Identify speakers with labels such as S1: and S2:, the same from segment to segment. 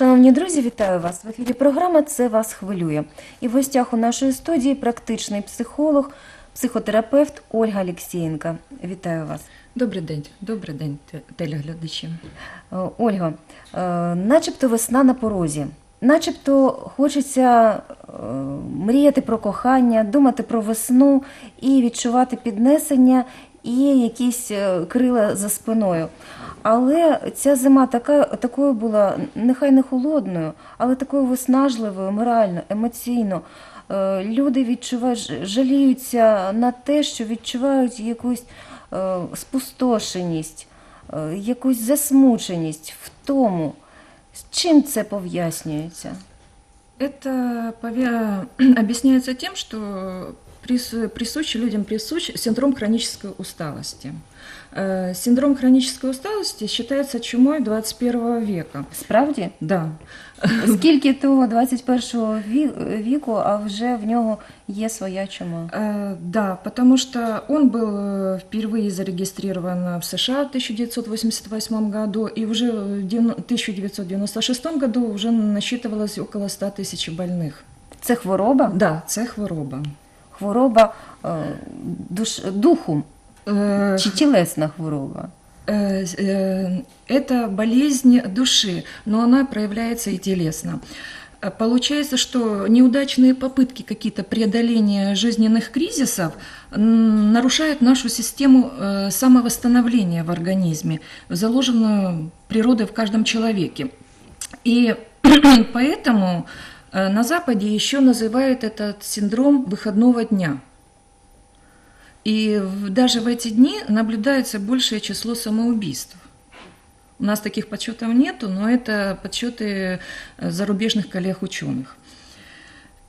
S1: Шановні друзі, вітаю вас. В ефірі програма Це вас хвилює. І в гостях у нашої студії практичний психолог, психотерапевт Ольга Алєксєєнка. Вітаю вас.
S2: Добрий день, добрий день, телеглядачі.
S1: Е, Ольга, е, начебто весна на порозі. Начебто хочеться е, мріяти про кохання, думати про весну і відчувати піднесення і якісь крила за спиною. Але ця зима така, такою була, нехай не холодною, але такою виснажливою, морально, емоційно. Е, Люди відчувають, жаліються на те, що відчувають якусь е, спустошеність, е, якусь засмученість в тому. З чим це пов'яснюється?
S2: Это повя- объясняется тем, что людям присущ синдром хронической усталости. Э, Синдром хронической усталости считается чумой 21 века.
S1: Справді?
S2: Да.
S1: Скільки того 21-го ві- віку, а вже в нього є своя чума?
S2: Э, Да, потому что он был э, впервые зарегистрирован в США в 1988 году, и уже в девяно- 1996 году уже насчитывалось около 100 тысяч больных.
S1: Це хвороба?
S2: Да, це хвороба.
S1: Хвороба е, душ, духу
S2: Э,
S1: Чи тілесна хвороба?
S2: Э, э, Это болезнь души, но она проявляется и телесно. Э, Получается, что неудачные попытки какие-то преодоления жизненных кризисов нарушают нашу систему э, самовосстановления в организме, заложенную природой в каждом человеке. И поэтому э, на Западе еще называют этот синдром выходного дня – и даже в эти дни наблюдается большее число самоубийств. У нас таких подсчетов нету, но это подсчеты э, зарубежных коллег-ученых.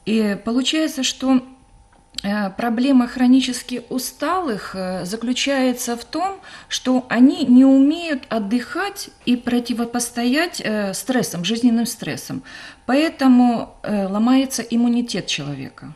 S2: И получается, что э, проблема хронически усталых э, заключается в том, что они не умеют отдыхать и противопостоять стрессам, жизненным стрессам. Поэтому ломается иммунитет человека.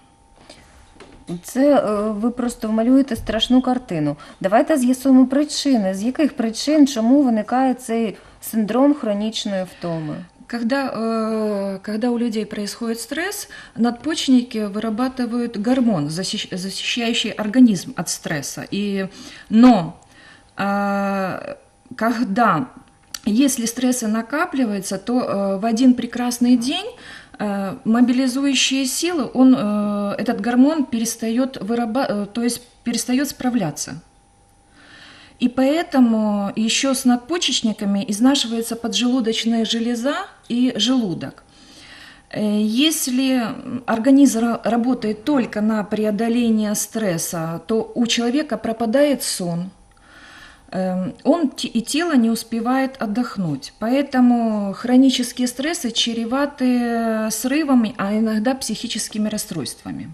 S1: Це е, ви просто малюєте страшну картину. Давайте з'ясуємо причини, з яких причин, чому виникає цей синдром хронічної втоми.
S2: Когда, э, когда у людей происходит стресс, надпочечники вырабатывают гормон, защищ- защищающий организм от стресса. И, но э, когда, если стрессы накапливаются, то э, в один прекрасный день э, мобилизующие силы, он, э, этот гормон перестает, выраба- э, то есть перестает справляться. И поэтому еще с надпочечниками изнашивается поджелудочная железа и желудок. Э, Если организм ра- работает только на преодоление стресса, то у человека пропадает сон, он те- и тело не успевает отдохнуть. Поэтому хронические стрессы чреваты срывами, а иногда психическими расстройствами.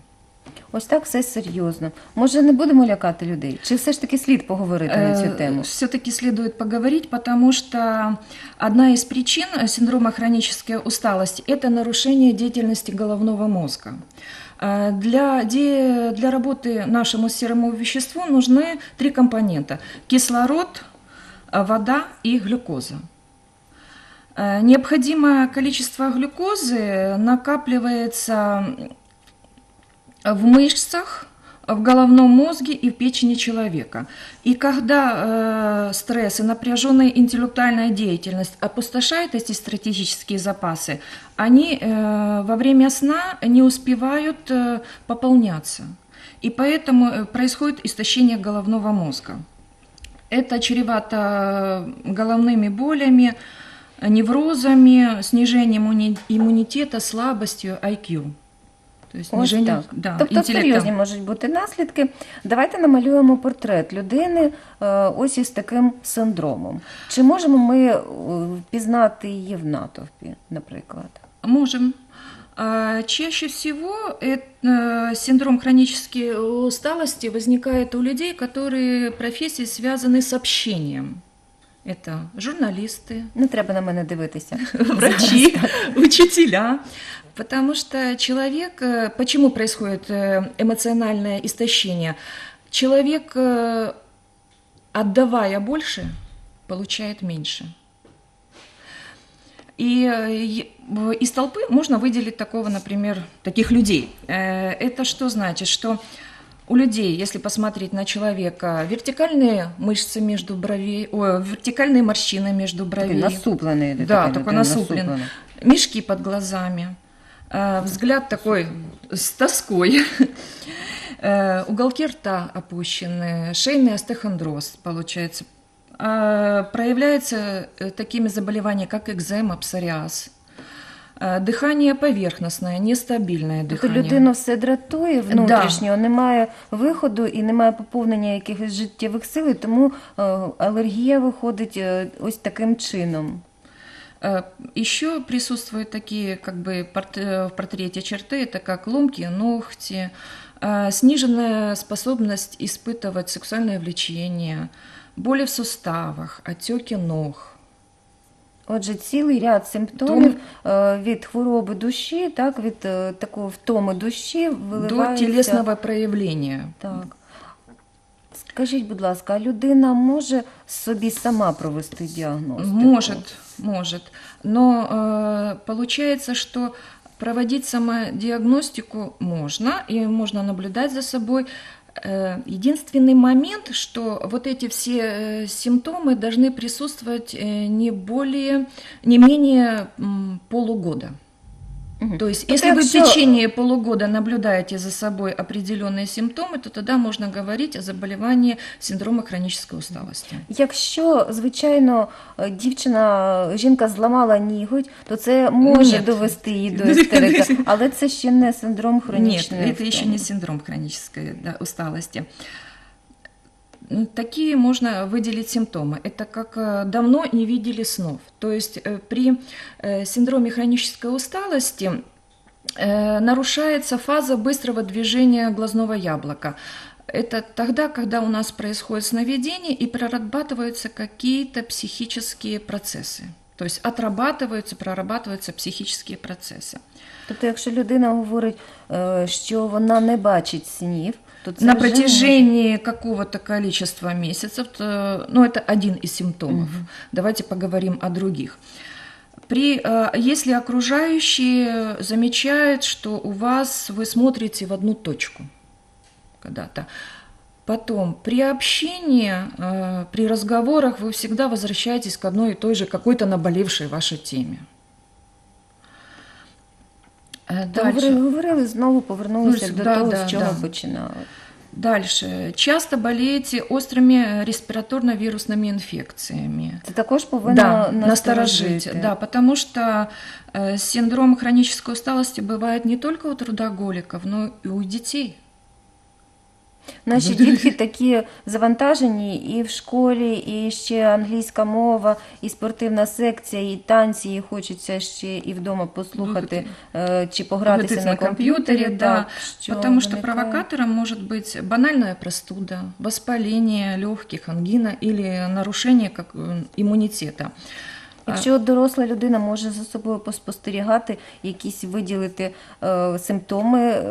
S1: Ось так все серйозно. Може, не будемо лякати людей? Чи все ж таки слід поговорити на цю тему?
S2: Все-таки следует поговорить, потому что одна из причин синдрома хронической усталости – это нарушение деятельности головного мозга. Э, Для, для работы нашему серому веществу нужны три компонента – кислород, э, вода и глюкоза. Э, Необходимое количество глюкозы накапливается в мышцах, в головном мозге и в печени человека. И когда э, стресс и напряженная интеллектуальная деятельность опустошают эти стратегические запасы, они э, во время сна не успевают э, пополняться. И поэтому э, происходит истощение головного мозга. Это чревато головными болями, неврозами, снижением иммуни- иммунитета, слабостью, IQ. То есть
S1: Ось
S2: снижение
S1: так.
S2: да,
S1: тобто
S2: интеллекта.
S1: серйозні можуть бути наслідки. Давайте намалюємо портрет людини е, ось із таким синдромом. Чи можемо ми е, впізнати її в натовпі, наприклад?
S2: Можем. А, Чаще всего это, э, синдром хронической усталости возникает у людей, которые профессии связаны с общением. Это журналисты,
S1: Не треба на мене дивитися.
S2: врачи, учителя. Потому что человек, э, почему происходит э, эмоциональное истощение? Человек, э, отдавая больше, получает меньше. И из толпы можно выделить такого, например, таких людей. Это что значит? Что у людей, если посмотреть на человека, вертикальные мышцы между бровей, ой, вертикальные морщины между бровей.
S1: насуплений.
S2: Да,
S1: така
S2: только
S1: людина,
S2: насуплен.
S1: насуплена.
S2: Мешки под глазами, э, взгляд такой с тоской, Э, уголки рта опущены, шейный остеохондроз получается. А, Проявляется э, такими заболеваниями, как экзема, псориаз. Э, Дыхание поверхностное, нестабильное
S1: Тобто
S2: дыхание.
S1: людину все дратує внутрішньо, немає виходу і немає поповнення якихось життєвих сил, і тому е, алергія виходить е, ось таким чином.
S2: Э, Еще присутствуют такие как бы порт- э, в портрете черты, это как ломкие ногти, э, сниженная способность испытывать сексуальное влечение, боли в суставах, отеки ног.
S1: Отже, цілий ряд симптомів е, від хвороби душі, так, від е, такої втоми душі
S2: до
S1: виливається.
S2: телесного проявления.
S1: Так. Скажіть, будь ласка, а людина може собі сама провести діагностику?
S2: Может, может. Но э, получается, что проводить самодиагностику можно, и можно наблюдать за собой. Э, Единственный момент, что вот эти все э, симптомы должны присутствовать э, не более, не менее полугода.
S1: Мгм.
S2: То есть,
S1: Ну,
S2: если
S1: так
S2: вы в
S1: всё-
S2: течение полугода наблюдаете за собой определенные симптомы, то тогда можно говорить о заболевании синдрома хронической усталости.
S1: Якщо, звичайно, е, дівчина, жінка зламала ніготь, то це може
S2: Ні.
S1: довести її до істерики, але це ще не синдром
S2: Нет,
S1: хронічної.
S2: это еще
S1: втоми.
S2: не синдром хронической да, усталости. Такие можно выделить симптомы. Это как э, давно не видели снов. То есть э, при э, синдроме хронической усталости нарушается фаза быстрого движения глазного яблока. Это тогда, когда у нас происходит сновидение и прорабатываются какие-то психические процессы. То есть отрабатываются, прорабатываются психические процессы.
S1: Тобто, якщо людина говорить, е, що вона не бачить снів, це
S2: на протяжении какого-то количества месяцев, то, ну, это один из симптомов. Давайте поговорим о других. При, э, если окружающие замечают, что у вас вы смотрите в одну точку когда-то, потом при общении, э, при разговорах вы всегда возвращаетесь к одной и той же какой-то наболевшей вашей теме. Э,
S1: Та
S2: Дальше.
S1: говорили, говорили, знову повернулися
S2: Ну,
S1: до
S2: да,
S1: того,
S2: да,
S1: з чого
S2: да.
S1: починали.
S2: Дальше. Часто болеете острыми респираторно-вирусными инфекциями.
S1: Це також повинно
S2: да, насторожить. Да, потому что э, синдром хронической усталости бывает не только у трудоголиков, но и у детей.
S1: Наші дітки такі завантажені і в школі, і ще англійська мова, і спортивна секція, і танці, і хочеться ще і вдома послухати е, чи погратися на комп'ютері.
S2: да.
S1: що
S2: потому
S1: виникає.
S2: провокатором может быть банальная простуда, воспаление легких, ангина или нарушение как, э, иммунитета.
S1: Якщо доросла людина може за собою поспостерігати, якісь виділити е, симптоми е,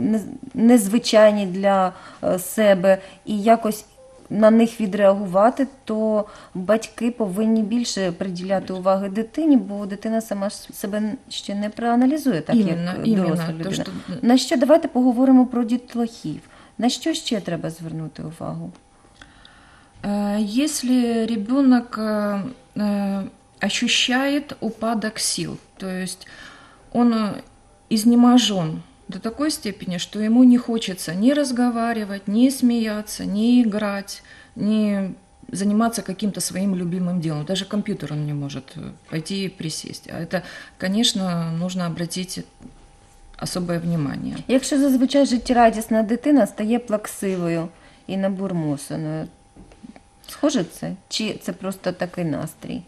S1: не- незвичайні для е, себе і якось на них відреагувати, то батьки повинні більше приділяти уваги дитині, бо дитина сама ж себе ще не проаналізує так,
S2: Именно,
S1: як
S2: именно.
S1: доросла
S2: То,
S1: людина.
S2: что
S1: На що давайте поговоримо про дітлахів. На що ще треба звернути увагу?
S2: Э, Если ребенок э, э, ощущает упадок сил, то есть он э, изнеможен до такой степени, что ему не хочется ни разговаривать, ни смеяться, ни играть, ни заниматься каким-то своим любимым делом. Даже компьютер он не может э, пойти и присесть. А это, конечно, нужно обратить особое внимание.
S1: Якщо зазвичай життєрадісна дитина стає плаксивою і набурмосеною, схоже це? Чи це просто такий настрій?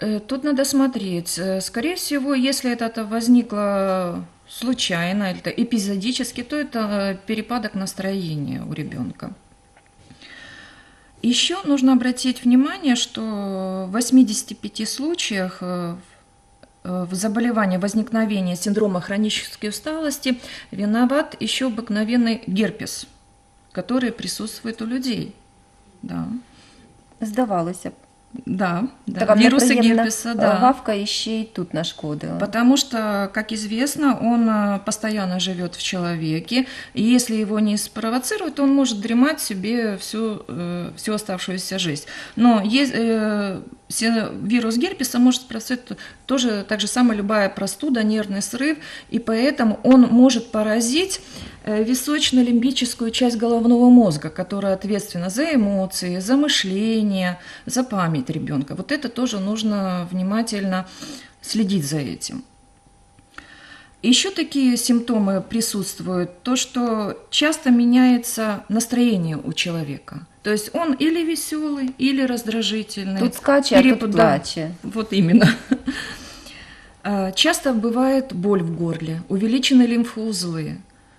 S2: Э, Тут надо смотреть. Э, Скорее всего, если это, возникло случайно это эпизодически, то это э, перепадок настроения у ребенка. Еще нужно обратить внимание, что в 85 случаях в заболевании возникновения синдрома хронической усталости виноват еще обыкновенный герпес, который присутствует у людей. Да.
S1: Здавалося.
S2: Да, да.
S1: Така
S2: вирусы
S1: неприємна
S2: герпеса,
S1: е,
S2: да.
S1: гавка і ще й тут нашкодила.
S2: Потому что, как известно, он э, постоянно живет в человеке, и если его не спровоцировать, он может дремать себе всю, э, всю оставшуюся жизнь. Но есть, э, вирус герпеса может спровоцировать тоже так же самое любая простуда, нервный срыв, и поэтому он может поразить э, височно-лимбическую часть головного мозга, которая ответственна за эмоции, за мышление, за память ребенка. Вот это тоже нужно внимательно следить за этим. Еще такие симптомы присутствуют, то, что часто меняется настроение у человека. То есть он или веселый, или раздражительный.
S1: Тут скаче, а тут
S2: Перепад- да,
S1: плаче.
S2: Вот именно. А, Часто бывает боль в горле, увеличены лимфоузлы.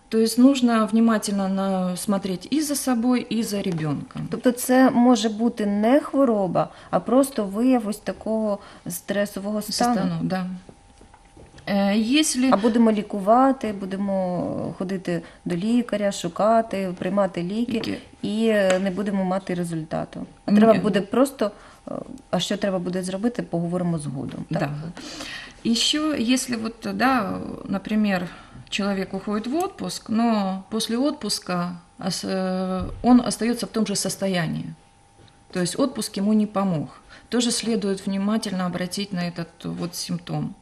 S2: То есть нужно внимательно смотреть и за собой, и за ребенком.
S1: Тобто це може бути не хвороба, а просто вияв ось такого стресового стану.
S2: Стану, да. Э, Если
S1: А будемо лікувати, будемо ходити до лікаря, шукати, приймати ліки
S2: Ліки.
S1: і е, не будемо мати результату. А
S2: Ні.
S1: треба буде просто, е, а що треба буде зробити, поговоримо згодом. Так?
S2: Да. Еще, если вот, да, например, человек уходит в отпуск, но после отпуска ос- э, он остается в том же состоянии. То есть отпуск ему не помог. Тоже следует внимательно обратить на этот вот симптом.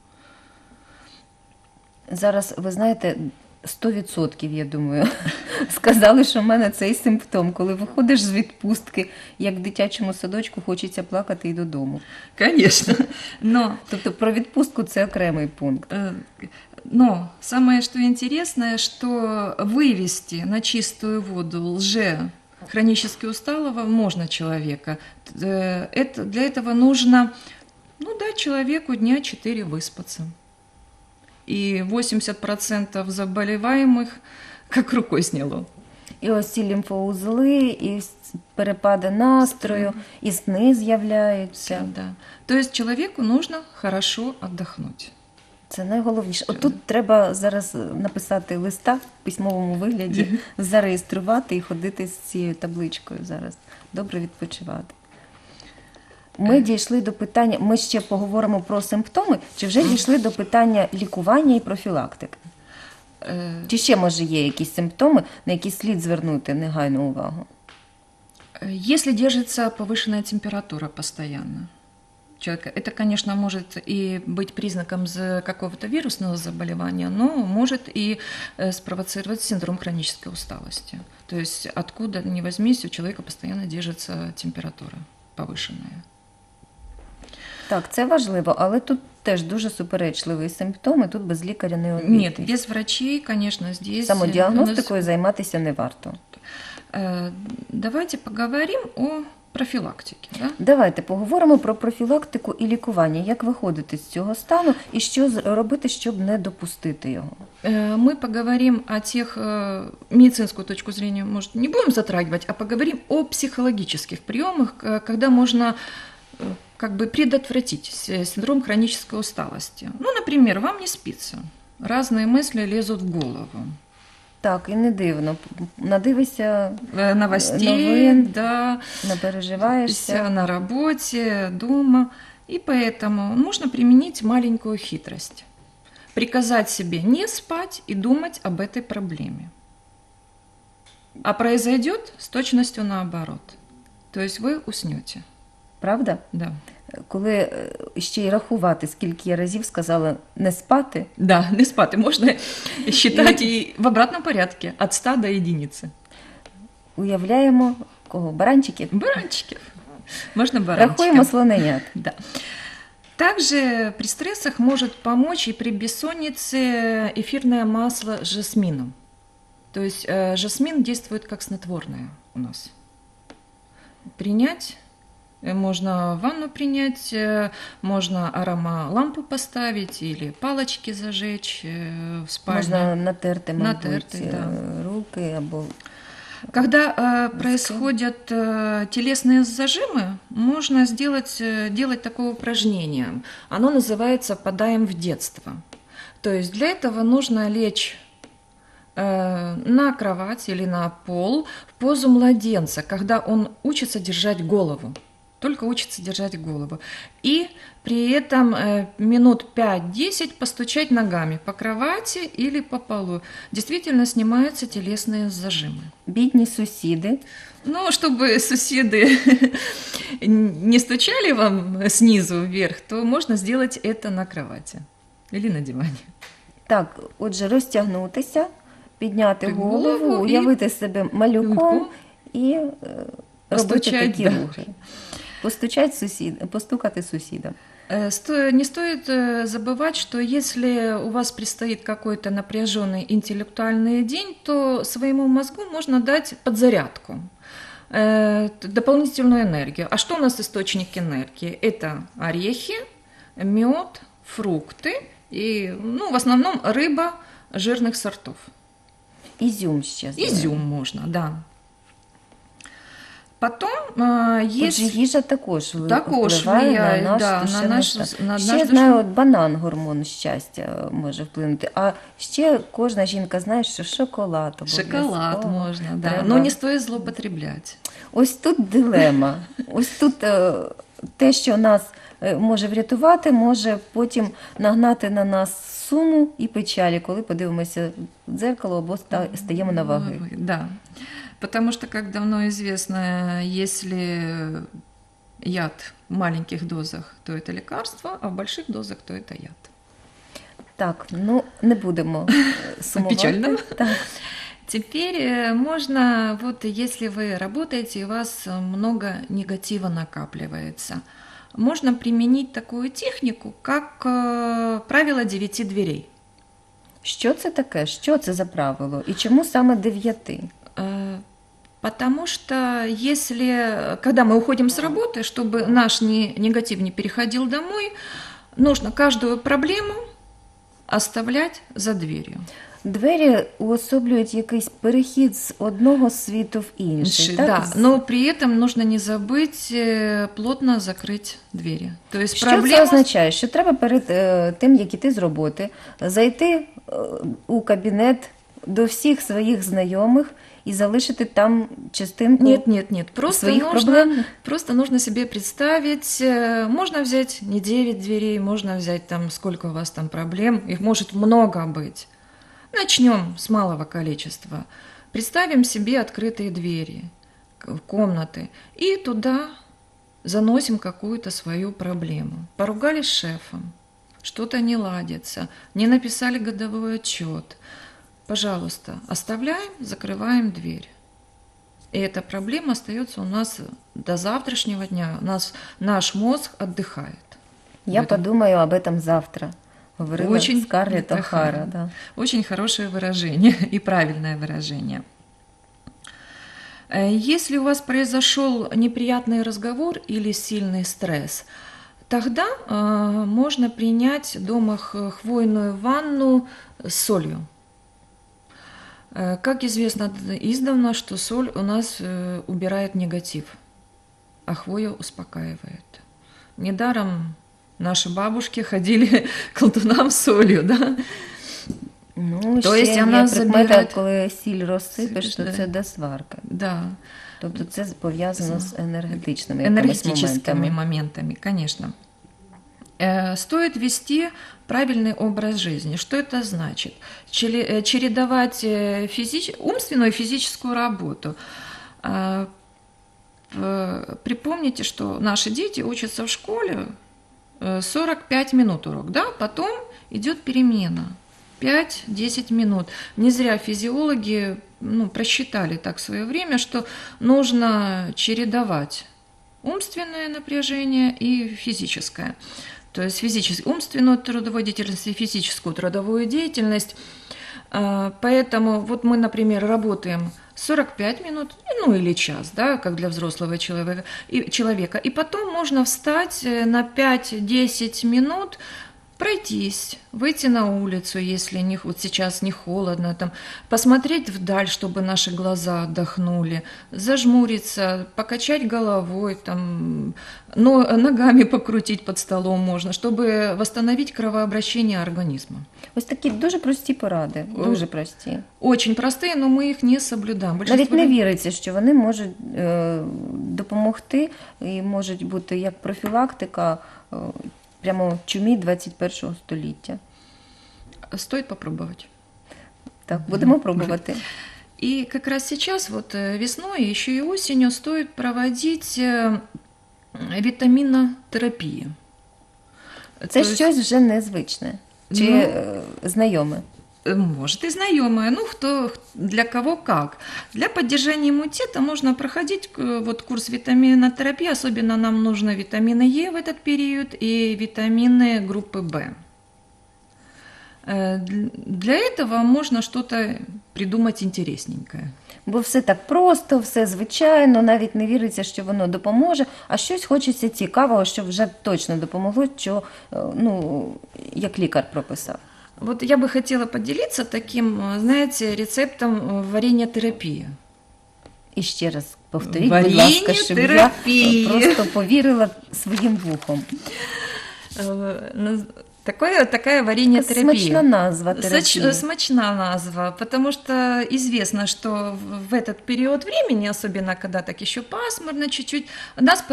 S1: Зараз, ви знаєте, 100%, я думаю, сказали, що в мене цей симптом, коли виходиш з відпустки, як в дитячому садочку, хочеться плакати і додому.
S2: Конечно. Но
S1: Тобто про відпустку це окремий пункт.
S2: Э, Но самое, что интересное, что вывести на чистую воду лже хронически усталого можно человека. Э, Это, для этого нужно ну, дать человеку дня 4 выспаться. И 80% заболеваемых как рукой сняло.
S1: І ось ці лімфоузли, і перепади настрою, і сни з'являються.
S2: Да. То есть человеку нужно хорошо отдохнуть.
S1: Це найголовніше. Отут треба зараз написати листа в письмовому вигляді, зареєструвати і ходити з цією табличкою зараз. Добре відпочивати. Ми дійшли до питання, ми ще поговоримо про симптоми, чи вже дійшли до питання лікування і профілактики?
S2: Э,
S1: Чи ще може є якісь симптоми, на які слід звернути негайну увагу?
S2: Если держится повышенная температура постоянно человека, это, конечно, может и быть признаком за- какого-то вирусного заболевания, но может и э, спровоцировать синдром хронической усталости. То есть откуда ни возьмись, у человека постоянно держится температура повышенная.
S1: Так, це важливо, але тут теж дуже суперечливі симптоми, тут без лікаря не обійтись.
S2: Нет, без врачей, конечно, здесь...
S1: Самодіагностикою займатися не варто.
S2: Э, Давайте поговорим о профилактике. Да?
S1: Давайте поговоримо про профілактику і лікування. Як виходити з цього стану і що з- робити, щоб не допустити його?
S2: Э, Мы поговорим о тех, э, медицинскую точку зрения, может, не будем затрагивать, а поговорим о психологических приемах, к- когда можно э, Как бы предотвратить с- синдром хронической усталости. Ну, например, вам не спится, разные мысли лезут в голову.
S1: Так, і не дивно. Надивишся,
S2: Э, Новостей,
S1: Новин.
S2: да,
S1: напереживаєшся.
S2: вся на работе, дома. И поэтому нужно применить маленькую хитрость. Приказать себе не спать и думать об этой проблеме. А произойдет с точностью наоборот. То есть вы уснете.
S1: Правда?
S2: Да.
S1: Коли е, ще й рахувати, скільки я разів сказала не спати,
S2: Да, не спать. Можно считать и в обратном порядке. От 100 до единицы.
S1: уявляємо кого? Баранчиків?
S2: Баранчики. Можно баранчиков.
S1: Рахуємо слоненят.
S2: Да. Также при стрессах может помочь и при бессоннице эфирное масло с жасмином. То есть э, жасмин действует как снотворное у нас. Принять э, можно ванну принять, э, можно аромалампу поставить или палочки зажечь э, в спальне.
S1: Можна натерти,
S2: Натерти, да.
S1: руки або
S2: Когда э, происходят э, телесные зажимы, можно сделать, э, делать такое упражнение. Оно называется «подаем в детство». То есть для этого нужно лечь э, на кровать или на пол в позу младенца, когда он учится держать голову только учится держать голову. И при этом э, минут 5-10 постучать ногами по кровати или по полу. Действительно снимаются телесные зажимы.
S1: Бідні сусіди.
S2: Ну, чтобы соседи не стучали вам снизу вверх, то можно сделать это на кровати или на диване.
S1: Так, отже, розтягнутися, підняти
S2: Так,
S1: голову,
S2: голову і-
S1: уявити себе малюком
S2: Малюком.
S1: і е, робити
S2: Постучать,
S1: такі
S2: да.
S1: рухи. Постучать сусід, постукати сусідам.
S2: Э, сто- Не стоит э, забывать, что если у вас предстоит какой-то напряженный интеллектуальный день, то своему мозгу можно дать подзарядку, э, т- дополнительную энергию. А что у нас источник энергии? Это орехи, мед, фрукты и, ну, в основном рыба жирных сортов.
S1: Ізюм ще. здається.
S2: Изюм можно, да. Потом э,
S1: Отже, їжа також,
S2: Також
S1: впливає на наш
S2: да, на наш-
S1: стан.
S2: на
S1: ще
S2: наш
S1: знаю, от банан гормон щастя може вплинути. А ще кожна жінка знає, що шоколад
S2: Шоколад
S1: обов'язково
S2: можно, да.
S1: треба.
S2: Но не стоит злоупотреблять.
S1: Ось тут дилема. Ось тут е, те, що нас е, може врятувати, може потім нагнати на нас суму і печалі, коли подивимося в дзеркало або стаємо на ваги.
S2: Да. Потому что, как давно известно, если яд в маленьких дозах, то это лекарство, а в больших дозах, то это яд.
S1: Так, ну не будемо е, сумувати.
S2: Печально.
S1: Так.
S2: Теперь э, можно, вот если вы работаете, и у вас э, много негатива накапливается, можно применить такую технику, как э, правило девяти дверей.
S1: Що це таке? Що це за правило? І чому саме дев'яти?
S2: Э, Потому что если, когда мы уходим с работы, чтобы наш не- негатив не переходил домой, нужно каждую проблему оставлять за дверью.
S1: Двері уособлюють якийсь перехід з одного світу в інший. так?
S2: Да,
S1: З-
S2: но при этом нужно не забыть э, плотно закрыть двери. То есть
S1: Що це
S2: проблема...
S1: означає? Що треба перед е, тим, як іти з роботи, зайти е, у кабінет до всіх своїх знайомих і залишити там частинку
S2: Нет, нет, нет. Просто
S1: своїх
S2: нужно,
S1: проблем?
S2: просто нужно себе представить, э, можно взять не 9 дверей, можно взять там сколько у вас там проблем, их может много быть. Начнем с малого количества. Представим себе открытые двери, к- комнаты, и туда заносим какую-то свою проблему. Поругались с шефом, что-то не ладится, не написали годовой отчет. Пожалуйста, оставляем, закрываем дверь. И эта проблема остается у нас до завтрашнего дня. У нас наш мозг отдыхает.
S1: Я
S2: этом.
S1: подумаю об этом завтра. Говорила
S2: Очень
S1: Скарлетт Охара. Да.
S2: Очень хорошее выражение и правильное выражение. Э, Если у вас произошел неприятный разговор или сильный стресс, тогда э, можно принять дома хвойную ванну с солью. Э, Как известно д- издавна, что соль у нас э, убирает негатив, а хвоя успокаивает. Недаром наши бабушки ходили к колдунам с солью, да?
S1: Ну,
S2: То
S1: ще
S2: есть
S1: є
S2: вона
S1: прикмета,
S2: забирає-
S1: коли сіль розсипеш,
S2: Сипеш,
S1: то
S2: да.
S1: це досварка.
S2: Да,
S1: Тобто це пов'язано з енергетичними якимись
S2: энергетическими
S1: моментами.
S2: моментами, конечно. Э, Стоит вести правильный образ жизни. Что это значит? Э, Чередовать э, физич- умственную и физическую работу. А, Припомните, что наши дети учатся в школе э, 45 минут урок, да? Потом идет перемена. 5-10 минут. Не зря физиологи ну, просчитали так в свое время, что нужно чередовать умственное напряжение и физическое. То есть физически, умственную трудовую деятельность и физическую трудовую деятельность. А, Поэтому вот мы, например, работаем 45 минут, ну или час, да, как для взрослого человека, и, человека. И потом можно встать э, на 5-10 минут, пройтись, выйти на улицу, если не, вот сейчас не холодно, там, посмотреть вдаль, чтобы наши глаза отдохнули, зажмуриться, покачать головой, там, но, ногами покрутить под столом можно, чтобы восстановить кровообращение организма.
S1: Ось такі дуже прості поради, дуже прості.
S2: Очень простые, но мы их не соблюдаем.
S1: Навіть
S2: Большинство
S1: не
S2: людей-
S1: віриться, що вони можуть е, допомогти і можуть бути як профілактика е, прямо чумі 21 століття.
S2: Стоит попробовать.
S1: Так, будемо пробувати.
S2: И как раз сейчас, вот весной, еще и осенью, стоит проводить э.
S1: Це
S2: То
S1: щось вже незвичне чи
S2: Ну,
S1: е, знайоме.
S2: э, Может, и знакомые, ну, кто, для кого как. Для поддержания иммунитета можно проходить э, вот, курс витаминотерапии, особенно нам нужны витамины Е в этот период и витамины группы В. Э, дл- Для этого можно что-то придумать интересненькое.
S1: Бо все так просто, все звичайно, навіть не віриться, що воно допоможе, а щось хочеться цікавого, що вже точно допомогло, що е, ну, як лікар прописав.
S2: Вот я бы хотела поделиться таким, э, знаете, рецептом э, варенья-терапии.
S1: І ще раз повторіть, будь
S2: Варіння
S1: ласка, щоб я
S2: терапії.
S1: е, просто повірила своїм вухом.
S2: Такое, такая варенья-терапия.
S1: Смачна назва
S2: Соч-
S1: терапії.
S2: Смачна назва, потому что известно, что в- этот период времени, особенно когда так еще пасмурно чуть-чуть, нас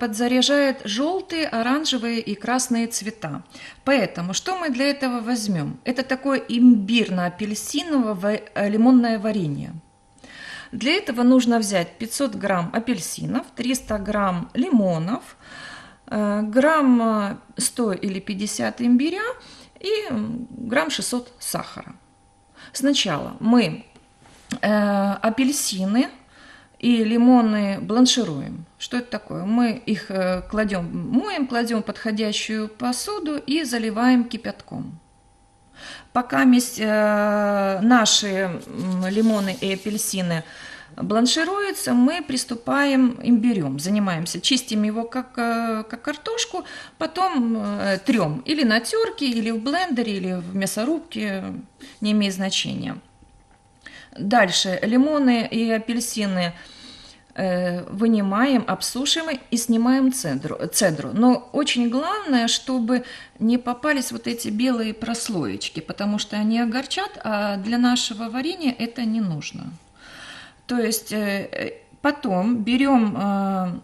S2: подзаряжает желтые, оранжевые и красные цвета. Поэтому что мы для этого возьмем? Это такое имбирно-апельсиново-лимонное варенье. Для этого нужно взять 500 грамм апельсинов, 300 грамм лимонов, грамм э, 100 или 50 имбиря и грамм 600 сахара. Сначала мы э, апельсины и лимоны бланшируем. Что это такое? Мы их э, кладем, моем, кладем в подходящую посуду и заливаем кипятком. Пока месь, э, наши лимоны и апельсины бланшируются, мы приступаем имбирем, занимаемся, чистим его как, э, как картошку, потом э, трем или на терке, или в блендере, или в мясорубке, не имеет значения. Дальше лимоны и апельсины э, вынимаем, обсушиваем и снимаем цедру, цедру. Но очень главное, чтобы не попались вот эти белые прослоечки, потому что они огорчат, а для нашего варенья это не нужно. То есть э, э, потом берем, э,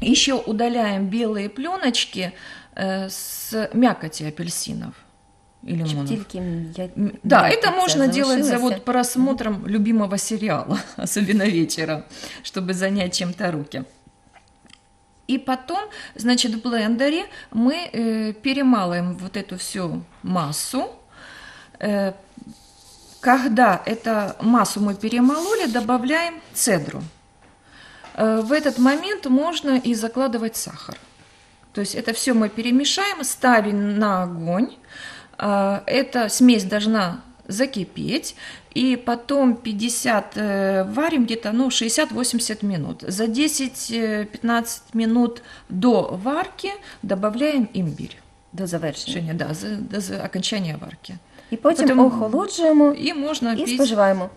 S2: еще удаляем белые пленочки с мякоти апельсинов и лимонов.
S1: я...
S2: Да,
S1: м'якоть
S2: это можно делать за вот просмотром любимого сериала, особенно вечером, чтобы занять чем-то руки. И потом, значит, в блендере мы э, перемалываем вот эту всю массу. Э, когда эту массу мы перемололи, добавляем цедру. Э, в этот момент можно и закладывать сахар. То есть это все мы перемешаем, ставим на огонь. А, Эта смесь должна закипеть, и потом 50 э, варим где-то ну, 60-80 минут. За 10-15 минут до варки добавляем имбирь.
S1: до завершення.
S2: Решение, да, за, до окончания варки.
S1: І потім
S2: Потім-
S1: охолоджуємо
S2: И можно
S1: і споживаємо.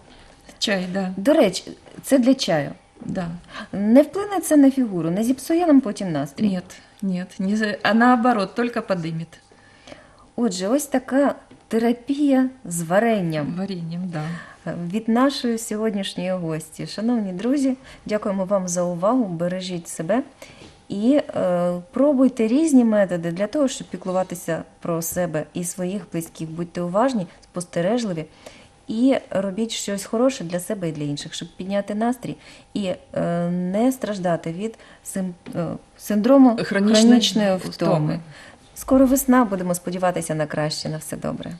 S2: чай, да,
S1: До речі, це для чаю.
S2: да.
S1: Не вплине це на фігуру, не зіпсує нам потім настрій.
S2: Нет, нет, не а наоборот, только подымет
S1: Отже, ось така терапія з варенням
S2: вареньем, да.
S1: від нашої сьогоднішньої гості. Шановні друзі, дякуємо вам за увагу. Бережіть себе і е, пробуйте різні методи для того, щоб піклуватися про себе і своїх близьких. Будьте уважні, спостережливі. І робіть щось хороше для себе і для інших, щоб підняти настрій і е, не страждати від сим, е, синдрому
S2: Хронічної
S1: хронічної
S2: втоми.
S1: втоми. Скоро весна, будемо сподіватися на краще, на все добре.